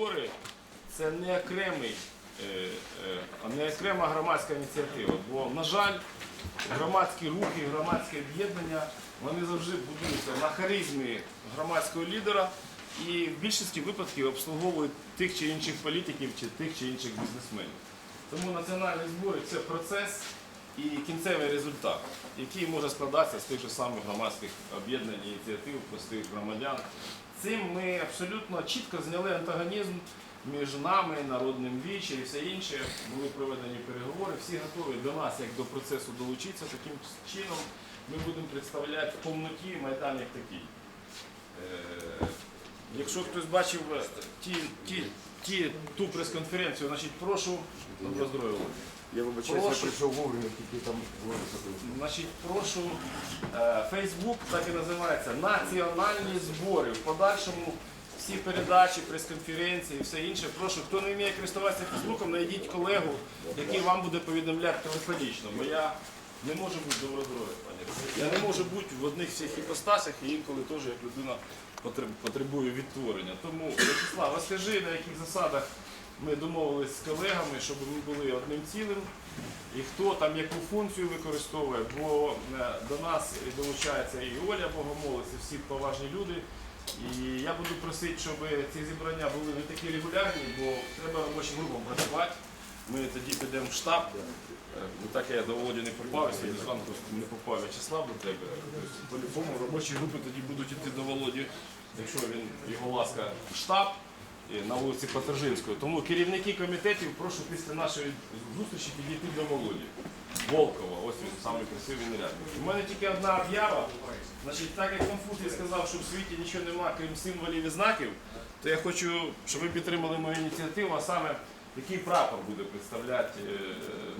збори це не окремий, е, е, не окрема громадська ініціатива. Бо, на жаль, громадські рухи, громадське об'єднання вони завжди будуються на харизмі громадського лідера і в більшості випадків обслуговують тих чи інших політиків чи тих чи інших бізнесменів. Тому національні збори це процес і кінцевий результат, який може складатися з тих же самих громадських об'єднань, ініціатив, простих громадян. Цим ми абсолютно чітко зняли антагонізм між нами, народним вічі і все інше. Були проведені переговори. Всі готові до нас, як до процесу, долучитися. Таким чином ми будемо представляти в повноті Майдан як такий. Якщо хтось бачив е, ті, ті, ті, ту прес-конференцію, значить прошу добро здоров'я. Я вибачаюся, я Прошу. прийшов вовремя, тільки там вирішити. Значить, прошу, Фейсбук так і називається Національні збори. В подальшому всі передачі, прес-конференції і все інше. Прошу, хто не вміє користуватися Фейсбуком, знайдіть колегу, який вам буде повідомляти телефонічно. Бо я не можу бути доброздоров'я, пані. Я не можу бути в одних всіх іпостасях і інколи теж як людина потреб- потребую відтворення. Тому, Вячеслав, розкажи, на яких засадах ми домовились з колегами, щоб ми були одним цілим. І хто там яку функцію використовує, бо е, до нас долучається і Оля Богомолець, і всі поважні люди. І я буду просити, щоб ці зібрання були не такі регулярні, бо треба робочим групам працювати. Ми тоді підемо в штаб. Ну так я до Володі не попав, сьогодні зранку не попав В'ячеслав до тебе. Тобто, По-любому робочі групи тоді будуть йти до Володі, якщо він його ласка, в штаб на вулиці Патержинської. Тому керівники комітетів прошу після нашої зустрічі підійти до Володі. Волкова, ось він самий красивий нарядний. У мене тільки одна об'ява. Значить, так як Конфуцій сказав, що в світі нічого нема, крім символів і знаків, то я хочу, щоб ви підтримали мою ініціативу, а саме який прапор буде представляти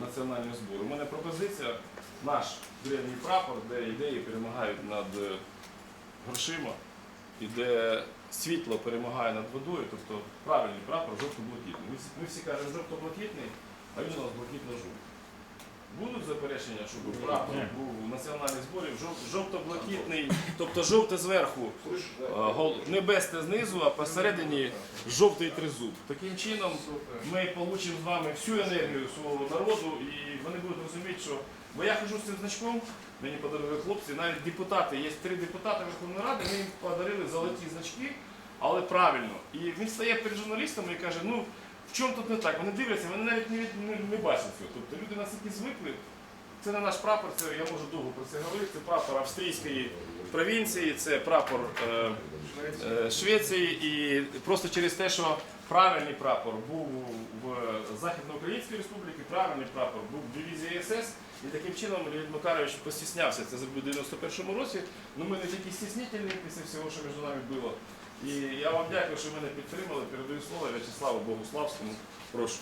національні збори. У мене пропозиція, наш древній прапор, де ідеї перемагають над е, грошима і де світло перемагає над водою, тобто правильний прапор жовто-блакитний. Ми, всі- кажемо жовто-блакитний, а він у нас блакитно-жовтий. Будуть заперечення, щоб прапор був у національних зборів жов- жовто-блакитний, тобто жовте зверху, а, гол- небесне знизу, а посередині жовтий тризуб. Таким чином ми отримаємо з вами всю енергію свого народу і вони будуть розуміти, що. Бо я хожу з цим значком, мені подарували хлопці, навіть депутати, є три депутати Верховної Ради, ми їм подарили золоті значки, але правильно. І він стає перед журналістами і каже, ну чому тут не так? Вони дивляться, вони навіть не, не, не бачать цього. Тобто люди настільки звикли. Це не наш прапор, це я можу довго про це говорити. Це прапор австрійської провінції, це прапор е, е, Швеції. І просто через те, що правильний прапор був в Західноукраїнській республіці, правильний прапор був в дивізії СС. І таким чином Леонід Макарович постіснявся це зробити в 91-му році. Ну ми не такі стіснительні після всього, що між нами було. І я вам дякую, що мене підтримали. Передаю слово В'ячеславу Богуславському. Прошу.